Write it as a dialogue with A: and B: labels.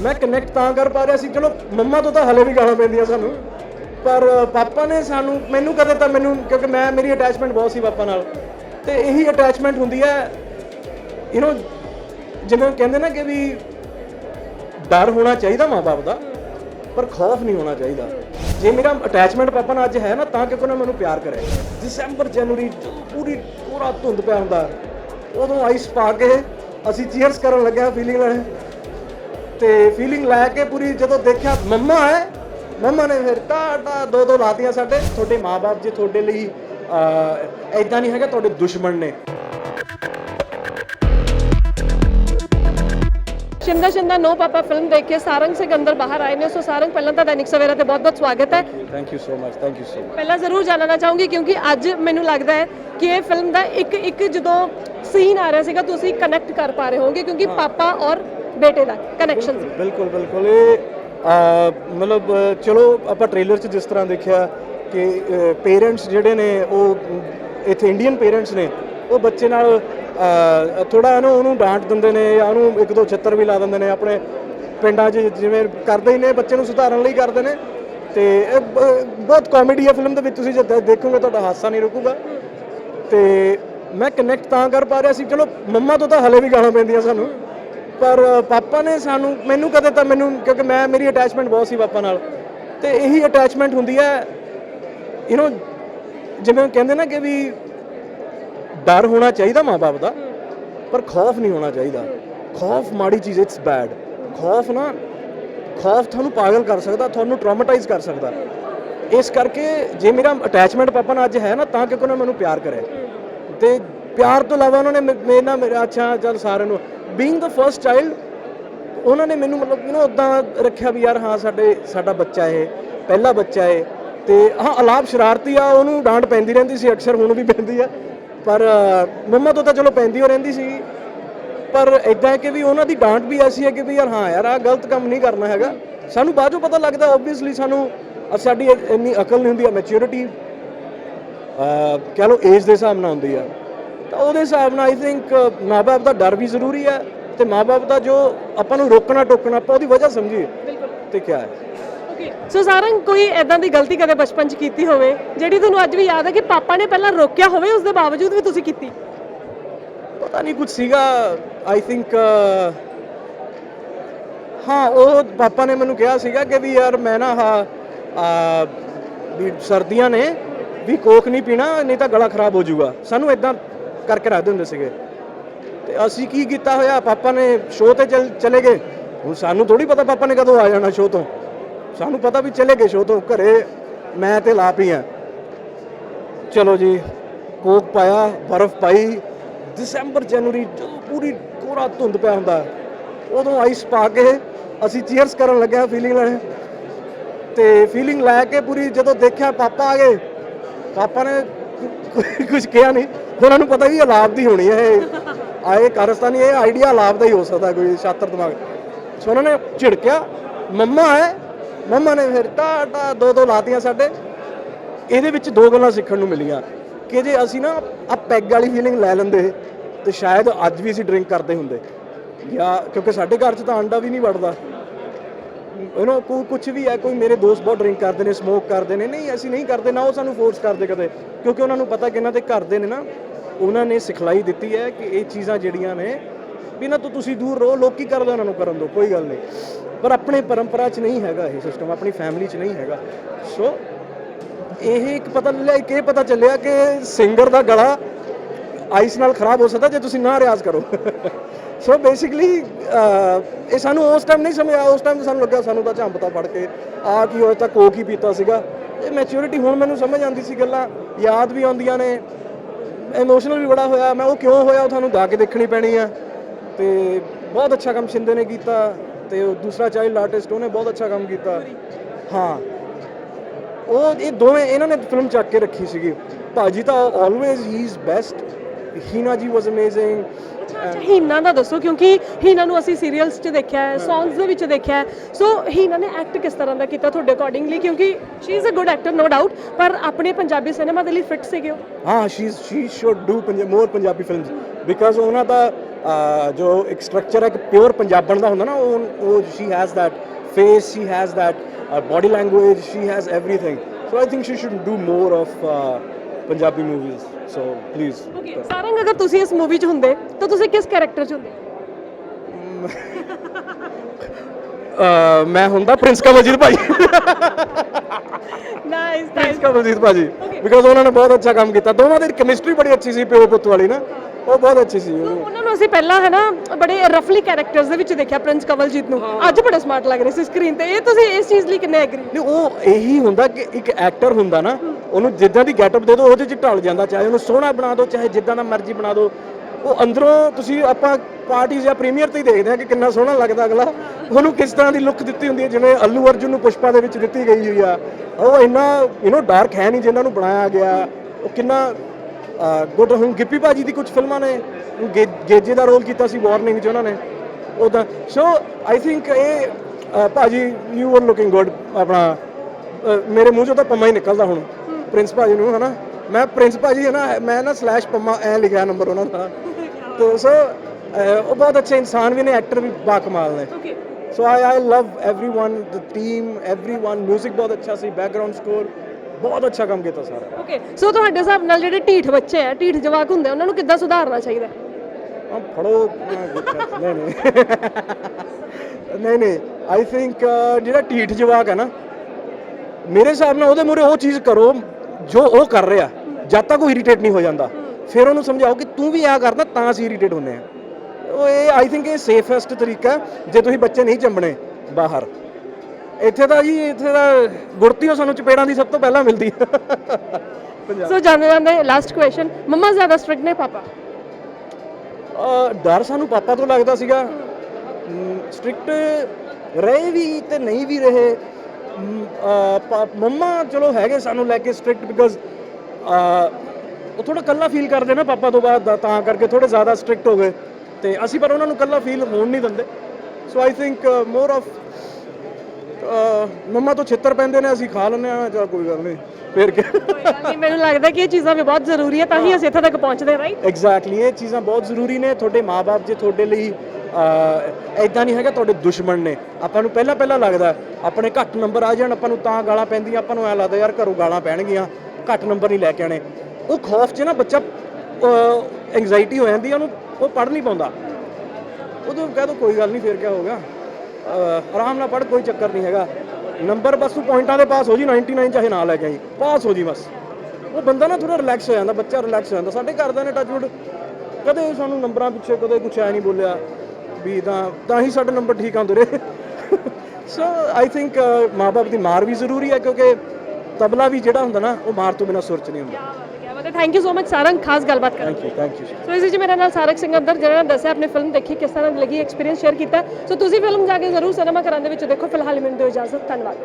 A: ਮੈਂ ਕਨੈਕਟ ਤਾਂ ਕਰ ਪਾ ਰਿਹਾ ਸੀ, ਚਲੋ ਮੰਮਾ ਤੋਂ ਤਾਂ ਹਲੇ ਵੀ ਗਾਲਾਂ ਪੈਂਦੀਆਂ ਸਾਨੂੰ। ਪਰ ਪਾਪਾ ਨੇ ਸਾਨੂੰ, ਮੈਨੂੰ ਕਦੇ ਤਾਂ ਮੈਨੂੰ, ਕਿਉਂਕਿ ਮੈਂ, ਮੇਰੀ ਅਟੈਚਮੈਂਟ ਬਹੁਤ ਸੀ ਪਾਪਾ ਨਾਲ। ਤੇ ਇਹੀ ਅਟੈਚਮੈਂਟ ਹੁੰਦੀ ਹੈ ਯੂ نو ਜਿਵੇਂ ਕਹਿੰਦੇ ਨਾ ਕਿ ਵੀ ਡਰ ਹੋਣਾ ਚਾਹੀਦਾ ਮਾਪੇ ਦਾ, ਪਰ ਖੌਫ ਨਹੀਂ ਹੋਣਾ ਚਾਹੀਦਾ। ਜੇ ਮੇਰਾ ਅਟੈਚਮੈਂਟ ਪਾਪਾ ਨਾਲ ਅੱਜ ਹੈ ਨਾ, ਤਾਂ ਕਿਉਂਕਿ ਉਹਨਾਂ ਮੈਨੂੰ ਪਿਆਰ ਕਰਿਆ। ਦਸੰਬਰ, ਜਨਵਰੀ ਪੂਰੀ ਪੂਰਾ ਧੁੰਦ ਪਿਆ ਹੁੰਦਾ। ਉਦੋਂ ਆਈਸ ਪਾ ਕੇ ਅਸੀਂ ਚੀਅਰਸ ਕਰਨ ਲੱਗਿਆ ਫੀਲਿੰਗ ਲੈਣੇ ਤੇ ਫੀਲਿੰਗ ਲੈ ਕੇ ਪੂਰੀ ਜਦੋਂ ਦੇਖਿਆ ਮੰਮਾ ਹੈ, ਮੰਮਾ ਨੇ ਫਿਰ ਟਾ ਟਾ ਦੋ ਦੋ ਲਾਤੀਆਂ ਸਾਡੇ। ਤੁਹਾਡੇ ਮਾਪੇ ਜੀ ਤੁਹਾਡੇ ਲਈ ਐਦਾਂ ਨਹੀਂ ਹੈਗਾ, ਤੁਹਾਡੇ ਦੁਸ਼ਮਣ ਨੇ।
B: Shinda Shinda no papa film ਦੇਖ ਕੇ ਸਾਰੰਗ ਸਿੰਘ ਅੰਦਰ ਬਾਹਰ ਆਏ ਨੇ। ਸੋ ਸਾਰੰਗ ਪਹਿਲਾਂ ਤਾਂ ਦੈਨਿਕ ਸਵੇਰਾ ਤੇ ਬਹੁਤ-ਬਹੁਤ ਸਵਾਗਤ ਹੈ।
A: Thank you so much thank you so much
B: ਪਹਿਲਾਂ ਜ਼ਰੂਰ ਜਾਣਨਾ ਚਾਹੂੰਗੀ ਕਿਉਂਕਿ ਅੱਜ ਮੈਨੂੰ ਲੱਗਦਾ ਹੈ ਕਿ ਇਹ ਫਿਲਮ ਦਾ ਇੱਕ ਇੱਕ ਜਦੋਂ ਸੀਨ ਆ ਰਿਹਾ ਸੀਗਾ ਤੁਸੀਂ ਕਨੈਕਟ ਕਰ ਪਾ ਰਹੇ ਹੋਵੋਗੇ ਕਿਉਂਕਿ ਪਾਪਾ ਔਰ ਬੇਟੇ ਦਾ ਕਨੈਕਸ਼ਨ ਸੀ।
A: ਬਿਲਕੁਲ ਬਿਲਕੁਲ। ਇਹ ਮਤਲਬ ਚਲੋ ਆਪਾਂ ਟ੍ਰੇਲਰ 'ਚ ਜਿਸ ਤਰ੍ਹਾਂ ਦੇਖਿਆ ਕਿ ਪੇਰੈਂਟਸ ਜਿਹੜੇ ਨੇ ਉਹ ਇੱਥੇ ਇੰਡੀਅਨ ਪੇਰੈਂਟਸ ਨੇ ਉਹ ਬੱਚੇ ਨਾਲ ਥੋੜਾ ਇਹਨੂੰ ਉਹਨੂੰ ਡਾਂਟ ਦਿੰਦੇ ਨੇ ਜਾਂ ਉਹਨੂੰ ਇੱਕ ਦੋ ਛੱਤਰ ਵੀ ਲਾ ਦਿੰਦੇ ਨੇ ਆਪਣੇ ਪਿੰਡਾਂ 'ਚ ਜਿਵੇਂ ਕਰਦੇ ਹੀ ਨੇ, ਬੱਚੇ ਨੂੰ ਸੁਧਾਰਨ ਲਈ ਕਰਦੇ ਨੇ। ਤੇ ਇਹ ਬਹੁਤ ਕਾਮੇਡੀ ਹੈ ਫਿਲਮ ਦੇ ਵਿੱਚ, ਤੁਸੀਂ ਜਦ ਦੇਖੋਗੇ ਤੁਹਾਡਾ ਹਾਸਾ ਨਹੀਂ ਰੁਕੂਗਾ। ਤੇ ਮੈਂ ਕਨੈਕਟ ਤਾਂ ਕਰ ਪਾ ਰਿਹਾ ਸੀ, ਚਲੋ ਮੰਮਾ ਤੋਂ ਤਾਂ ਹਲੇ ਵੀ ਗਾਲਾਂ ਪੈਂਦੀਆਂ ਸਾਨੂੰ। ਪਰ ਪਾਪਾ ਨੇ ਸਾਨੂੰ, ਮੈਨੂੰ ਕਦੇ ਤਾਂ ਮੈਨੂੰ, ਕਿਉਂਕਿ ਮੈਂ, ਮੇਰੀ ਅਟੈਚਮੈਂਟ ਬਹੁਤ ਸੀ ਪਾਪਾ ਨਾਲ। ਤੇ ਇਹੀ ਅਟੈਚਮੈਂਟ ਹੁੰਦੀ ਹੈ ਯੂ نو ਜਿਵੇਂ ਕਹਿੰਦੇ ਨਾ ਕਿ ਵੀ ਡਰ ਹੋਣਾ ਚਾਹੀਦਾ ਮਾਪੇ ਦਾ, ਪਰ ਖੌਫ ਨਹੀਂ ਹੋਣਾ ਚਾਹੀਦਾ। ਖੌਫ ਮਾੜੀ ਚੀਜ਼ ਇਟਸ ਬੈਡ ਖੌਫ ਨਾ, ਖੌਫ ਤੁਹਾਨੂੰ ਪਾਗਲ ਕਰ ਸਕਦਾ, ਤੁਹਾਨੂੰ ਟਰਾਮਟਾਈਜ਼ ਕਰ ਸਕਦਾ। ਇਸ ਕਰਕੇ ਜੇ ਮੇਰਾ ਅਟੈਚਮੈਂਟ ਪਾਪਾ ਨਾਲ ਅੱਜ ਹੈ ਨਾ, ਤਾਂ ਕਿਉਂਕਿ ਉਹਨਾਂ ਮੈਨੂੰ ਪਿਆਰ ਕਰਿਆ। ਤੇ ਪਿਆਰ ਤੋਂ ਇਲਾਵਾ ਉਹਨਾਂ ਨੇ ਮੇ- ਮੇਰੇ ਨਾਲ ਮੇਰਾ, ਅੱਛਾ, ਚੱਲ ਸਾਰਿਆਂ ਨੂੰ ਬੀਇੰਗ ਦਾ ਫਰਸਟ ਚਾਈਲਡ ਉਹਨਾਂ ਨੇ ਮੈਨੂੰ ਮਤਲਬ ਯੂ نو ਉਦਾਂ ਰੱਖਿਆ ਵੀ ਯਾਰ, ਹਾਂ, ਸਾਡੇ, ਸਾਡਾ ਬੱਚਾ ਇਹ, ਪਹਿਲਾ ਬੱਚਾ ਹੈ ਤੇ ਹਾਂ, ਅਲਾਪ ਸ਼ਰਾਰਤੀ ਆ, ਉਹਨੂੰ ਡਾਂਟ ਪੈਂਦੀ ਰਹਿੰਦੀ ਸੀ, ਅਕਸਰ ਹੁਣ ਵੀ ਪੈਂਦੀ ਆ। ਪਰ ਮੰਮਾ ਤੋਂ ਤਾਂ ਚਲੋ ਪੈਂਦੀ ਹੋ ਰਹਿੰਦੀ ਸੀ। ਪਰ ਇਦਾਂ ਹੈ ਕਿ ਵੀ ਉਹਨਾਂ ਦੀ ਡਾਂਟ ਵੀ ਐਸੀ ਹੈ ਕਿ ਵੀ ਯਾਰ ਹਾਂ ਯਾਰ ਆ ਗਲਤ ਕੰਮ ਨਹੀਂ ਕਰਨਾ ਹੈਗਾ। ਸਾਨੂੰ ਬਾਅਦੋਂ ਪਤਾ ਲੱਗਦਾ ਆਬਵੀਅਸਲੀ ਸਾਨੂੰ ਸਾਡੀ ਇੰਨੀ ਅਕਲ ਨਹੀਂ ਹੁੰਦੀ ਆ ਮੈਚਿਓਰਿਟੀ ਕਹ ਲਓ ਏਜ ਦੇ ਹਿਸਾਬ ਨਾਲ ਹੁੰਦੀ ਆ। ਤਾਂ ਉਹਦੇ ਹਿਸਾਬ ਨਾਲ ਆਈ ਥਿੰਕ ਮਾਪੇ ਦਾ ਡਰ ਵੀ ਜ਼ਰੂਰੀ ਹੈ ਤੇ ਮਾਪੇ ਦਾ ਜੋ ਆਪਾਂ ਨੂੰ ਰੋਕਣਾ ਟੋਕਣਾ ਆਪਾਂ ਉਹਦੀ ਵਜ੍ਹਾ ਸਮਝੀਏ। ਤੇ ਕੀ ਹੈ।
B: ਸੋ ਸਾਰੰਗ ਕੋਈ ਐਦਾਂ ਦੀ ਗਲਤੀ ਕਦੇ ਬਚਪਨ 'ਚ ਕੀਤੀ ਹੋਵੇ, ਜਿਹੜੀ ਤੁਹਾਨੂੰ ਅੱਜ ਵੀ ਯਾਦ ਹੈ ਕਿ ਪਾਪਾ ਨੇ ਪਹਿਲਾਂ ਰੋਕਿਆ ਹੋਵੇ ਉਸ ਦੇ ਬਾਵਜੂਦ ਵੀ ਤੁਸੀਂ ਕੀਤੀ?
A: ਪਤਾ ਨਹੀਂ ਕੁਝ ਸੀਗਾ ਆਈ ਥਿੰਕ ਹਾਂ, ਉਹ ਪਾਪਾ ਨੇ ਮੈਨੂੰ ਕਿਹਾ ਸੀਗਾ ਕਿ ਵੀ ਯਾਰ ਮੈਂ ਨਾ ਆ ਵੀ ਸਰਦੀਆਂ ਨੇ, ਵੀ ਕੋਕ ਨਹੀਂ ਪੀਣਾ, ਨਹੀਂ ਤਾਂ ਗਲਾ ਖਰਾਬ ਹੋ ਜਾਊਗਾ। ਸਾਨੂੰ ਇਦਾਂ ਕਰਕੇ ਰੱਖਦੇ ਹੁੰਦੇ ਸੀਗੇ। ਤੇ ਅਸੀਂ ਕੀ ਕੀਤਾ ਹੋਇਆ, ਪਾਪਾ ਨੇ ਸ਼ੋਅ ਤੇ ਚਲ, ਚਲੇ ਗਏ। ਹੁਣ ਸਾਨੂੰ ਥੋੜੀ ਪਤਾ ਪਾਪਾ ਨੇ ਕਦੋਂ ਆ ਜਾਣਾ ਸ਼ੋਅ ਤੋਂ। ਸਾਨੂੰ ਪਤਾ ਵੀ ਚਲੇ ਗਏ ਸ਼ੋਅ ਤੋਂ, ਘਰੇ ਮੈਂ ਤੇ ਲਾਪ ਹੀ ਆ ਚਲੋ ਜੀ, ਕੋਕ ਪਾਇਆ, ਬਰਫ਼ ਪਾਈ। ਦਸੰਬਰ, ਜਨਵਰੀ, ਜਦੋਂ ਪੂਰੀ ਕੋਰਾ ਧੁੰਦ ਪਿਆ ਹੁੰਦਾ, ਉਦੋਂ ਆਈਸ ਪਾ ਕੇ ਅਸੀਂ ਚੀਅਰਸ ਕਰਨ ਲੱਗਿਆ ਫੀਲਿੰਗ ਲੈਣੇ ਤੇ ਫੀਲਿੰਗ ਲੈ ਕੇ ਪੂਰੀ ਜਦੋਂ ਦੇਖਿਆ ਪਾਪਾ ਆ ਗਏ, ਪਾਪਾ ਨੇ ਕੁਝ ਕਿਹਾ ਨਹੀਂ। ਉਹਨਾਂ ਨੂੰ ਪਤਾ ਵੀ ਲਾਭ ਦੀ ਹੋਣੀ ਹੈ ਇਹ। ਆਏ ਕਾਰਸਤਾਨੀ ਇਹ ਆਈਡੀਆ ਲਾਭ ਦਾ ਹੀ ਹੋ ਸਕਦਾ ਕੋਈ ਛਾਤਰ ਦਿਮਾਗ। ਸੋ ਉਹਨਾਂ ਨੇ ਝਿੜਕਿਆ, ਮੰਮਾ ਹੈ ਮੰਮਾ ਨੇ ਫਿਰ ਟਾ ਦੋ ਦੋ ਲਾਤੀਆਂ ਸਾਡੇ। ਇਹਦੇ ਵਿੱਚ ਦੋ ਗੱਲਾਂ ਸਿੱਖਣ ਨੂੰ ਮਿਲੀਆਂ ਕਿ ਜੇ ਅਸੀਂ ਨਾ ਆ ਪੈਗ ਵਾਲੀ ਫੀਲਿੰਗ ਲੈ ਲੈਂਦੇ ਤੇ ਸ਼ਾਇਦ ਅੱਜ ਵੀ ਅਸੀਂ ਡਰਿੰਕ ਕਰਦੇ ਹੁੰਦੇ। ਜਾਂ ਕਿਉਂਕਿ ਸਾਡੇ ਘਰ 'ਚ ਤਾਂ ਅੰਡਾ ਵੀ ਨਹੀਂ ਵੜਦਾ। ਯੂ نو ਕੋਈ ਕੁਝ ਵੀ ਹੈ, ਕੋਈ ਮੇਰੇ ਦੋਸਤ ਬਹੁਤ ਡਰਿੰਕ ਕਰਦੇ ਨੇ ਸਮੋਕ ਕਰਦੇ ਨੇ। ਨਹੀਂ, ਅਸੀਂ ਨਹੀਂ ਕਰਦੇ, ਨਾ ਉਹ ਸਾਨੂੰ ਫੋਰਸ ਕਰਦੇ ਕਦੇ। ਕਿਉਂਕਿ ਉਹਨਾਂ ਨੂੰ ਪਤਾ ਕਿ ਇਹਨਾਂ ਦੇ ਘਰ ਦੇ ਨੇ ਨਾ, ਉਹਨਾਂ ਨੇ ਸਿਖਲਾਈ ਦਿੱਤੀ ਹੈ ਕਿ ਇਹ ਚੀਜ਼ਾਂ ਜਿਹੜੀਆਂ ਨੇ ਵੀ ਇਹਨਾਂ ਤੋਂ ਤੁਸੀਂ ਦੂਰ ਰਹੋ, ਲੋਕੀ ਕਰਦੇ ਉਹਨਾਂ ਨੂੰ ਕਰਨ ਦਿਓ ਕੋਈ ਗੱਲ ਨਹੀਂ। ਪਰ ਆਪਣੇ ਪਰੰਪਰਾ 'ਚ ਨਹੀਂ ਹੈਗਾ ਇਹ ਸਿਸਟਮ ਆਪਣੀ ਫੈਮਿਲੀ 'ਚ ਨਹੀਂ ਹੈਗਾ। ਸੋ, ਇਹ ਇੱਕ ਪਤਾ ਚੱਲਿਆ ਕਿ ਇਹ ਪਤਾ ਚੱਲਿਆ ਕਿ ਸਿੰਗਰ ਦਾ ਗਲਾ ਆਈਸ ਨਾਲ ਖਰਾਬ ਹੋ ਸਕਦਾ ਜੇ ਤੁਸੀਂ ਨਾ ਰਿਆਜ਼ ਕਰੋ। ਸੋ ਬੇਸਿਕਲੀ ਇਹ ਸਾਨੂੰ ਉਸ ਟਾਈਮ ਨਹੀਂ ਸਮਝ ਆਇਆ ਉਸ ਟਾਈਮ ਸਾਨੂੰ ਲੱਗਾ ਸਾਨੂੰ ਤਾਂ ਝੰਬਤਾ ਫੜ ਕੇ ਆ ਕੀ ਹੋਇਆ, ਤਾਂ ਕੋਕ ਹੀ ਪੀਤਾ ਸੀਗਾ। ਇਹ ਮੈਚਿਓਰਿਟੀ ਹੁਣ ਮੈਨੂੰ ਸਮਝ ਆਉਂਦੀ ਸੀ ਗੱਲਾਂ, ਯਾਦ ਵੀ ਆਉਂਦੀਆਂ ਨੇ। ਇਮੋਸ਼ਨਲ ਵੀ ਬੜਾ ਹੋਇਆ, ਮੈਂ ਉਹ ਕਿਉਂ ਹੋਇਆ, ਉਹ ਤੁਹਾਨੂੰ ਜਾ ਕੇ ਦੇਖਣੀ ਪੈਣੀ ਆ। ਤੇ ਬਹੁਤ ਅੱਛਾ ਕੰਮ ਸ਼ਿੰਦੇ ਨੇ ਕੀਤਾ ਤੇ ਉਹ ਦੂਸਰਾ ਚਾਈਲਡ ਆਰਟਿਸਟ ਉਹਨੇ ਬਹੁਤ ਅੱਛਾ ਕੰਮ ਕੀਤਾ। ਹਾਂ। ਉਹ ਇਹ ਦੋਵੇਂ ਇਹਨਾਂ ਨੇ ਫਿਲਮ ਚੱਕ ਕੇ ਰੱਖੀ ਸੀਗੀ। ਭਾਜੀ ਤਾਂ always he is best Hina ji was
B: amazing Heena ਦਾ ਦੱਸੋ ਕਿਉਂਕਿ ਹੀਨਾ ਨੂੰ ਅਸੀਂ ਸੀਰੀਅਲਸ 'ਚ ਦੇਖਿਆ ਹੈ ਸੌਂਗਸ ਦੇ ਵਿੱਚ ਦੇਖਿਆ ਹੈ। ਸੋ ਹੀਨਾ ਨੇ ਐਕਟ ਕਿਸ ਤਰ੍ਹਾਂ ਦਾ ਕੀਤਾ ਤੁਹਾਡੇ ਅਕੋਰਡਿੰਗਲੀ ਕਿਉਂਕਿ she is a good actor no doubt ਪਰ ਆਪਣੇ ਪੰਜਾਬੀ ਸਿਨੇਮਾ ਦੇ ਲਈ ਫਿੱਟ ਸੀਗੇ ਉਹ।
A: ਹਾਂ she she should do more Punjabi films because ਉਹਨਾਂ ਦਾ ਜੋ ਇੱਕ ਸਟਰਕਚਰ ਹੈ ਕਿ ਪਿਓਰ ਪੰਜਾਬਣ ਦਾ ਹੁੰਦਾ ਨਾ ਉਹ ਉਹ she has that face she has that body language she has everything so I think she should do more of Punjabi movies so please
B: okay Sarang ਅਗਰ ਤੁਸੀਂ ਇਸ ਮੂਵੀ 'ਚ ਹੁੰਦੇ ਤਾਂ ਤੁਸੀਂ ਕਿਸ ਕੈਰੈਕਟਰ 'ਚ ਹੁੰਦੇ
A: ਮੈਂ ਹੁੰਦਾ ਪ੍ਰਿੰਸ ਕਾ ਵਜ਼ੀਰ ਭਾਈ
B: ਨਾਈਸ
A: ਪ੍ਰਿੰਸ ਕਾ ਵਜ਼ੀਰ ਭਾਜੀ ਬਿਕਾਜ਼ ਉਹਨਾਂ ਨੇ ਬਹੁਤ ਅੱਛਾ ਕੰਮ ਕੀਤਾ ਦੋਵਾਂ ਦੀ ਕੈਮਿਸਟਰੀ ਬੜੀ ਅੱਛੀ ਸੀ ਪਿਓ ਪੁੱਤ ਵਾਲੀ ਨਾ ਉਹ ਬਹੁਤ ਅੱਛੀ ਸੀ
B: ਉਹਨਾਂ ਨੂੰ ਅਸੀਂ ਪਹਿਲਾਂ ਹੈ ਨਾ ਬੜੇ ਰਫਲੀ ਕੈਰੈਕਟਰਸ ਦੇ ਵਿੱਚ ਦੇਖਿਆ ਪ੍ਰਿੰਸ ਕਵਲਜੀਤ ਨੂੰ। ਅੱਜ ਬੜੇ ਸਮਾਰਟ ਲੱਗ ਰਹੇ ਸੀ ਸਕਰੀਨ ਤੇ। ਇਹ ਤੁਸੀਂ ਇਸ ਚੀਜ਼ ਲਈ ਕਿੰਨੇ ਐਗਰੀ
A: ਨਹੀਂ ਉਹ ਇਹੀ ਹੁੰਦਾ ਕਿ ਇੱਕ ਐਕਟਰ ਹੁੰਦਾ ਨਾ ਉਹਨੂੰ ਜਿੱਦਾਂ ਦੀ ਗੈਟਅਪ ਦੇ ਦਿਓ ਉਹਦੇ ਚ ਢਲ ਜਾਂਦਾ ਚਾਹੇ ਉਹਨੂੰ ਸੋਹਣਾ ਬਣਾ ਦਿਓ ਚਾਹੇ ਜਿੱਦਾਂ ਦਾ ਮਰਜ਼ੀ ਬਣਾ ਦਿਓ। ਉਹ ਅੰਦਰੋਂ ਤੁਸੀਂ ਆਪਾਂ ਪਾਰਟੀਆਂ ਜਾਂ ਪ੍ਰੀਮੀਅਰ ਤੇ ਹੀ ਦੇਖਦੇ ਆ ਕਿ ਕਿੰਨਾ ਸੋਹਣਾ ਲੱਗਦਾ ਅਗਲਾ। ਉਹਨੂੰ ਕਿਸ ਤਰ੍ਹਾਂ ਦੀ ਲੁੱਕ ਦਿੱਤੀ ਹੁੰਦੀ ਹੈ ਜਿਵੇਂ ਅੱਲੂ ਅਰਜੁਨ ਨੂੰ ਪੁਸ਼ਪਾ ਦੇ ਵਿੱਚ ਦਿੱਤੀ ਗਈ ਹੋਈ ਆ। ਉਹ ਇੰਨਾ ਯੂ نو ਡਾਰਕ ਹੈ ਨਹੀਂ ਜਿਨ੍ਹਾਂ ਨੂੰ ਬਣਾਇਆ ਗਿਆ। ਉਹ ਕਿੰਨਾ ਗੁੱਡ ਹੁਣ ਗਿੱਪੀ ਭਾਜੀ ਦੀ ਕੁਝ ਫਿਲਮਾਂ ਨੇ ਗੇ- ਗੇਜੇ ਦਾ ਰੋਲ ਕੀਤਾ ਸੀ ਵਾਰਨਿੰਗ 'ਚ ਉਹਨਾਂ ਨੇ ਉਦਾਂ ਸੋ ਆਈ ਥਿੰਕ ਇਹ ਅ, ਭਾਜੀ ਯੂ ਆਰ ਲੁਕਿੰਗ ਗੁੱਡ ਆਪਣਾ ਅ, ਮੇਰੇ ਮੂੰਹ ਚੋਂ ਤਾਂ ਪੰਮਾ ਹੀ ਨਿਕਲਦਾ ਹੁਣ ਪ੍ਰਿੰਸ ਭਾਜੀ ਨੂੰ ਹਨਾ ਮੈਂ ਪ੍ਰਿੰਸ ਭਾਜੀ ਹੈ ਨਾ ਮੈਂ ਨਾ ਸਲੈਸ਼ ਪੰਮਾ ਐ ਲਿਖਿਆ ਨੰਬਰ ਉਹਨਾਂ ਦਾ ਤੋ ਸੋ ਅ, ਉਹ ਬਹੁਤ ਅੱਛੇ ਇਨਸਾਨ ਵੀ ਨੇ ਐਕਟਰ ਵੀ ਬਾ ਕਮਾਲ ਨੇ
B: okay
A: so I I love everyone the team everyone 뮤직 ਬਹੁਤ ਅੱਛਾ ਸੀ ਬੈਕਗ੍ਰਾਉਂਡ ਸਕੋਰ ਬਹੁਤ ਅੱਛਾ ਕੰਮ ਕੀਤਾ ਸਾਰਾ।
B: ਓਕੇ ਸੋ ਤੁਹਾਡੇ ਹਿਸਾਬ ਨਾਲ ਜਿਹੜੇ ਢੀਠ ਬੱਚੇ ਆ ਢੀਠ ਜਵਾਕ ਹੁੰਦੇ ਆ ਉਹਨਾਂ ਨੂੰ ਕਿੱਦਾਂ ਸੁਧਾਰਨਾ ਚਾਹੀਦਾ?
A: ਆ ਫੜੋ। ਨਹੀਂ ਨਹੀਂ। ਨਹੀਂ ਨਹੀਂ। ਆਈ ਥਿੰਕ ਜਿਹੜਾ ਢੀਠ ਜਵਾਕ ਹੈ ਨਾ ਮੇਰੇ ਹਿਸਾਬ ਨਾਲ ਉਹਦੇ ਮੂਰੇ ਉਹ ਚੀਜ਼ ਕਰੋ ਜੋ ਉਹ ਕਰ ਰਿਹਾ। ਜਦ ਤੱਕ ਉਹ ਇਰੀਟੇਟ ਨਹੀਂ ਹੋ ਜਾਂਦਾ। ਫਿਰ ਉਹਨੂੰ ਸਮਝਾਓ ਕਿ ਤੂੰ ਵੀ ਆ ਕਰਦਾ ਤਾਂ ਅਸੀਂ ਇਰੀਟੇਟ ਹੁੰਨੇ ਆ। ਉਹ ਇਹ ਆਈ ਥਿੰਕ ਇਹ ਸੇਫੈਸਟ ਤਰੀਕਾ ਹੈ, ਜੇ ਤੁਸੀਂ ਬੱਚੇ ਨਹੀਂ ਚੰਬਣੇ ਬਾਹਰ। ਇੱਥੇ ਤਾਂ ਜੀ ਇੱਥੇ ਤਾਂ ਗੁੜਤੀ ਉਹ ਸਾਨੂੰ ਚਪੇੜਾਂ ਦੀ ਸਭ ਤੋਂ ਪਹਿਲਾਂ ਮਿਲਦੀ। ਹੈ ਪੰਜਾਬ
B: ਸੋ ਜਾਂਦੇ ਜਾਂਦੇ ਲਾਸਟ ਕੁਐਸਚਨ ਮੰਮਾ ਜ਼ਿਆਦਾ ਸਟ੍ਰਿਕਟ ਨੇ ਪਾਪਾ?
A: ਅਹ ਡਰ ਸਾਨੂੰ ਪਾਪਾ ਤੋਂ ਲੱਗਦਾ ਸੀਗਾ। ਸਟ੍ਰਿਕਟ ਰਹੇ ਵੀ ਤੇ ਨਹੀਂ ਵੀ ਰਹੇ। ਮ, ਪਾ- ਮੰਮਾ ਚਲੋ ਹੈਗੇ ਸਾਨੂੰ ਲੈ ਕੇ ਸਟ੍ਰਿਕਟ ਬਿਕਾਜ਼ ਉਹ ਥੋੜਾ ਕੱਲਾ ਫੀਲ ਕਰਦੇ ਨਾ ਪਾਪਾ ਤੋਂ ਬਾਅਦ ਦਾ, ਤਾਂ ਕਰਕੇ ਥੋੜੇ ਜ਼ਿਆਦਾ ਸਟ੍ਰਿਕਟ ਹੋ ਗਏ। ਤੇ ਅਸੀਂ ਪਰ ਉਹਨਾਂ ਨੂੰ ਕੱਲਾ ਫੀਲ ਹੋਣ ਨਹੀਂ ਦਿੰਦੇ। ਸੋ ਆਈ ਥਿੰਕ ਮੋਰ ਆਫ ਮੰਮਾ ਤੋਂ ਛਿੱਤਰ ਪੈਂਦੇ ਨੇ ਅਸੀਂ ਖਾ ਲੈਂਦੇ ਆ ਚਲ ਕੋਈ ਗੱਲ ਨਹੀਂ। ਫੇਰ ਕੀ?
B: ਨਹੀਂ ਮੈਨੂੰ ਲੱਗਦਾ ਕਿ ਇਹ ਚੀਜ਼ਾਂ ਵੀ ਬਹੁਤ ਜ਼ਰੂਰੀ ਹੈ ਤਾਂ ਹੀ ਅਸੀਂ ਇੱਥੇ ਤੱਕ ਪਹੁੰਚਦੇ ਰਾਈਟ
A: ਐਗਜ਼ੈਕਟਲੀ ਇਹ ਚੀਜ਼ਾਂ ਬਹੁਤ ਜ਼ਰੂਰੀ ਨੇ ਤੁਹਾਡੇ ਮਾਪੇ ਜੇ ਤੁਹਾਡੇ ਲਈ ਐਦਾਂ ਨਹੀਂ ਹੈਗਾ ਤੁਹਾਡੇ ਦੁਸ਼ਮਣ ਨੇ। ਆਪਾਂ ਨੂੰ ਪਹਿਲਾਂ ਪਹਿਲਾਂ ਲੱਗਦਾ ਆਪਣੇ ਘੱਟ ਨੰਬਰ ਆ ਜਾਣ ਆਪਾਂ ਨੂੰ ਤਾਂ ਗਾਲਾਂ ਪੈਂਦੀਆਂ ਆਪਾਂ ਨੂੰ ਐ ਲੱਗਦਾ ਯਾਰ ਘਰੋਂ ਗਾਲਾਂ ਪੈਣਗੀਆਂ ਘੱਟ ਨੰਬਰ ਨਹੀਂ ਲੈ ਕੇ ਆਣੇ ਉਹ ਖੌਫ 'ਚ ਨਾ ਬੱਚਾ ਐਂਗਜ਼ਾਈਟੀ ਹੋ ਜਾਂਦੀ ਆ ਉਹਨੂੰ ਉਹ ਪੜ੍ਹ ਨਹੀਂ ਪਾਉਂਦਾ। ਉਦੋਂ ਕਹਿ ਦੋ ਕੋਈ ਗੱਲ ਨਹੀਂ ਫੇਰ ਕਿਆ ਹੋ ਗਿਆ? ਅਹ, ਆਰਾਮ ਨਾਲ ਪੜ੍ਹ, ਕੋਈ ਚੱਕਰ ਨਹੀਂ ਹੈਗਾ। ਨੰਬਰ ਬਸ ਤੂੰ ਪੁਆਇੰਟਾਂ ਦੇ ਪਾਸ ਹੋ ਜੀ 99 ਚਾਹੇ ਨਾ ਲੈ ਕੇ ਆਈ। ਪਾਸ ਹੋ ਜੀ ਬਸ। ਉਹ ਬੰਦਾ ਨਾ ਥੋੜਾ ਰਿਲੈਕਸ ਹੋ ਜਾਂਦਾ, ਬੱਚਾ ਰਿਲੈਕਸ ਹੋ ਜਾਂਦਾ। ਸਾਡੇ ਘਰਦਿਆਂ ਨੇ ਟੱਚਵੁੱਡ ਕਦੇ ਸਾਨੂੰ ਨੰਬਰਾਂ ਪਿੱਛੇ ਕਦੇ ਕੁਛ ਐ ਨਹੀਂ ਬੋਲਿਆ ਵੀ ਤਾਂ ਤਾਂ ਹੀ ਸਾਡੇ ਨੰਬਰ ਠੀਕ ਆਉਂਦੇ ਰਹੇ। ਸੋ ਆਈ ਥਿੰਕ ਮਾਪੇ ਦੀ ਮਾਰ ਵੀ ਜ਼ਰੂਰੀ ਹੈ ਕਿਉਂਕਿ ਤਬਲਾ ਵੀ ਜਿਹੜਾ ਹੁੰਦਾ ਨਾ, ਉਹ ਮਾਰ ਤੋਂ ਬਿਨਾ ਸੁਰਚ ਨਹੀਂ ਹੁੰਦਾ।
B: ਹੈ thank you so much Sarang ਖਾਸ ਗੱਲਬਾਤ ਕਰਨ
A: thank you thank you
B: so ਇਸ ਜੀ ਮੇਰੇ ਨਾਲ ਸਾਰਕ ਸਿੰਘ ਅੰਦਰ ਜਿਹੜਾ ਨੇ ਦੱਸਿਆ ਆਪਣੀ ਫਿਲਮ ਦੇਖੀ ਕਿਸ ਤਰ੍ਹਾਂ ਲੱਗੀ ਐਕਸਪੀਰੀਅੰਸ ਸ਼ੇਅਰ ਕੀਤਾ। ਸੋ ਤੁਸੀਂ ਫਿਲਮ ਜਾ ਕੇ ਜ਼ਰੂਰ ਸਿਨੇਮਾ ਘਰਾਂ ਦੇ ਵਿੱਚ ਦੇਖੋ ਫਿਲਹਾਲ ਮੈਨੂੰ ਦਿਓ ਇਜਾਜ਼ਤ ਧੰਨਵਾਦ।